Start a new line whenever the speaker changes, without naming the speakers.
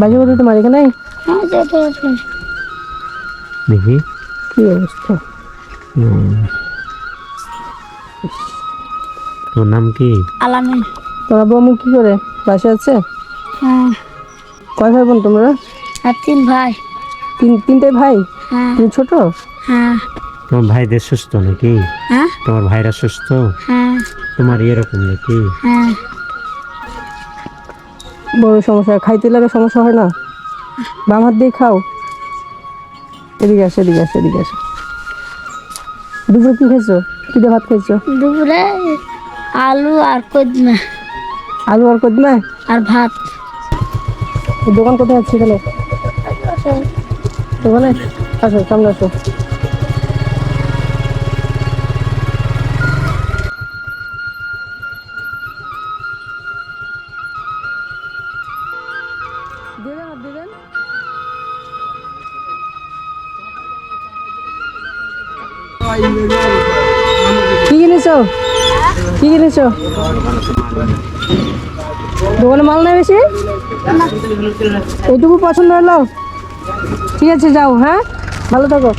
কোথায় তোমার এখানে?
হ্যাঁ
দেখি।
কি অবস্থা?
তোর নাম কি?
আলামিন
তোমার বউ কি করে? বাসা আছে?
হ্যাঁ।
কয় ভাই বোন তোমরা?
আর তিন ভাই।
তিন তিনটে ভাই?
হ্যাঁ।
তুমি ছোট?
হ্যাঁ।
তোমার ভাইদের সুস্থ নাকি?
হ্যাঁ।
তোমার ভাইরা সুস্থ?
হ্যাঁ।
তোমার এরকম নাকি?
হ্যাঁ।
বড় সমস্যা খাইতে লাগে সমস্যা হয় না? বাম হাত দিয়ে খাও। এদিকে আসো এদিকে আসো এদিকে আসো। দুপুরে কি খেয়েছো? কি ভাত খেয়েছো?
দুপুরে আলু আর কদমা।
আলু আর কদমা?
আর ভাত।
দোকান কোথায় আছে এখানে দোকানে? আসো সামনে আসো। কি কিনেছো? কি কিনেছো? দোকানে মাল নেই বেশি? এইটুকু পছন্দ হলো। ঠিক আছে, যাও হ্যাঁ? ভালো থাকো।